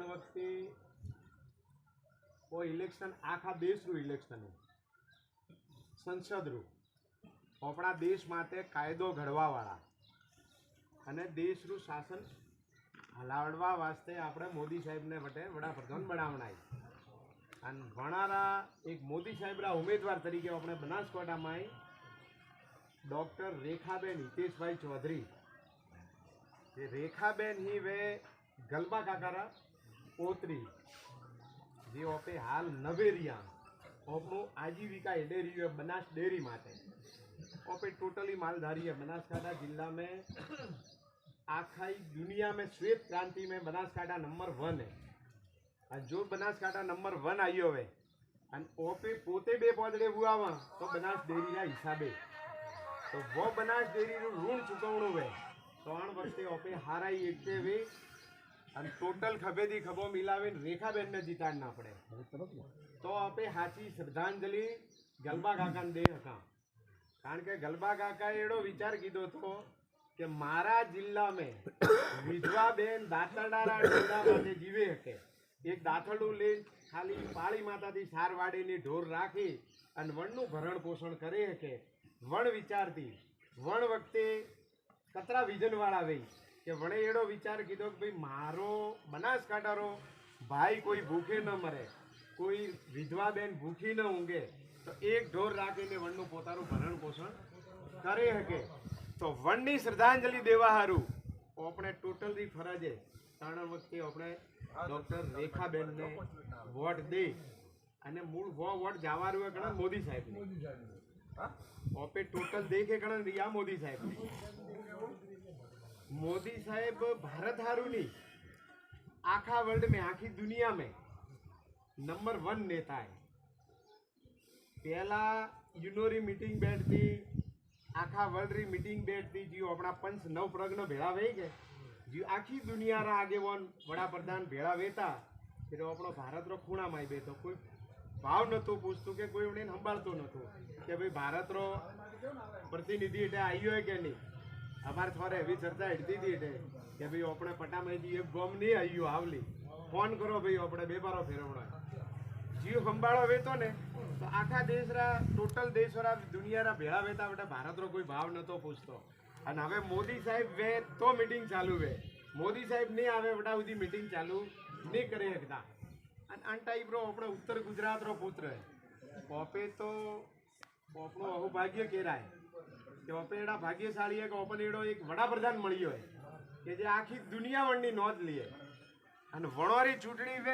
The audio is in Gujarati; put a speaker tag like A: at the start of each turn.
A: ત્રણ વખતે કોઈ ઇલેક્શન આખા દેશનું ઇલેક્શન સંસદનું. આપણા દેશ માટે કાયદો ઘડવાવાળા. અને દેશનું શાસન હલાવડવા વાસ્તે આપણે મોદી સાહેબને માટે વડાપ્રધાન બનાવણાય. અને ભણારા એક મોદી સાહેબના ઉમેદવાર તરીકે આપણે બનાસકાંઠામાં ડૉક્ટર રેખાબેન હિતેશભાઈ ચૌધરી. રેખાબેન હી વે ગલબા કાકારા કોતરી જે ઓપે હાલ નવેરિયા, ઓપનું આજીવિકા એડેરીઓ બનાસ ડેરી માટે. ઓપે ટોટલી માલધારી બનાસકાંઠા જિલ્લા મેં આખાઈ દુનિયા મેં શ્વેત ક્રાંતિ મેં બનાસકાંઠા નંબર વન હે અને જો બનાસકાંઠા નંબર વન આવ્યો હવે, અને ઓપે પોતે બે પોદડે બુઆવા તો બનાસ ડેરીના હિસાબે. તો વો બનાસ ડેરીનું ઋણ ચૂકવણું હોય ત્રણ વર્ષે ઓપે હારાઈ એટલે વે અને ટોટલ ખભેથી ખભો મિલાવીને રેખાબેનને જીતાડ ના પડે. તો આપણે સાચી શ્રદ્ધાંજલિ ગલબા કાકાને દે હતા કારણ કે ગલબા કાકાએ એડો વિચાર કીધો હતો કે મારા જિલ્લામાં વિધવા બેન દાંતરડાના ડોડા માટે જીવે શકે એક દાંતરડું લઈ ખાલી પાળી માતાથી સાર વાડીની ઢોર રાખી અને વણનું ભરણ પોષણ કરે શકે વણ વિચારતી, વણ વખતે કતરા વિઝનવાળા વહી કે વણે એડો વિચાર કીધો કે ભાઈ મારો બનાસકાંઠારો ભાઈ કોઈ ભૂખે ન મરે કોઈ વિધવા બેન ભૂખી ન ઊંઘે તો એક ઢોર રાખીને વણનું પોતાનું ભરણ પોષણ કરે શકે તો વણની શ્રદ્ધાંજલિ દેવા સારું આપણે ટોટલી ફરજે ત્રણ વખતે આપણે ડૉક્ટર રેખાબેનને વોટ દઈ અને મૂળ વો વોટ જવાનું રહ્યો ઘણા મોદી સાહેબને. ઓપે ટોટલ દેખે ઘણા રિયા મોદી સાહેબ મોદી સાહેબ ભારત હારું નહીં આખા વર્લ્ડ મેં, આખી દુનિયા મેં. નંબર વન નેતા હે પહેલાં યુનોરી મીટિંગ બેઠતી, આખા વર્લ્ડરી મીટિંગ બેઠતી, જીઓ આપણા પંચ નવ પ્રજ્ઞ ભેળા વે ગયા. જે આખી દુનિયાના આગેવન, વડાપ્રધાન ભેળા વેતા એટલે આપણો ભારતનો ખૂણામાં આવી બેઠો. કોઈ ભાવ નહોતો પૂછતું કે કોઈ એને સંભાળતો નહોતો કે ભાઈ ભારતનો પ્રતિનિધિ એટલે આવ્યો કે નહીં. અમારે થોડે એવી ચર્ચા હેડતી હતી એટલે કે ભાઈ આપણે પટામાં એક ગોમ નહીં આવ્યું આવલી ફોન કરો ભાઈ, આપણે બે બારો ફેરવણો. જીવ સંભાળો વેતો ને. તો આખા દેશરા, ટોટલ દેશવાળા દુનિયાના ભેળા વેતા માટે ભારતનો કોઈ ભાવ નહોતો પૂછતો. અને હવે મોદી સાહેબ વે તો મીટિંગ ચાલુ વે. મોદી સાહેબ નહીં આવે વડા સુધી મીટિંગ ચાલુ નહીં કરી શકતા અને આ ટાઈપનો આપણે ઉત્તર ગુજરાતનો પુત્ર પોપે તો પોપનું અહોભાગ્ય કેરાય કે ઓપે એડા ભાગ્યશાળી એક એડો એક વડાપ્રધાન મળ્યો હોય, કે જે આખી દુનિયા વણની નોંધ લે. અને વણોરી ચૂંટણી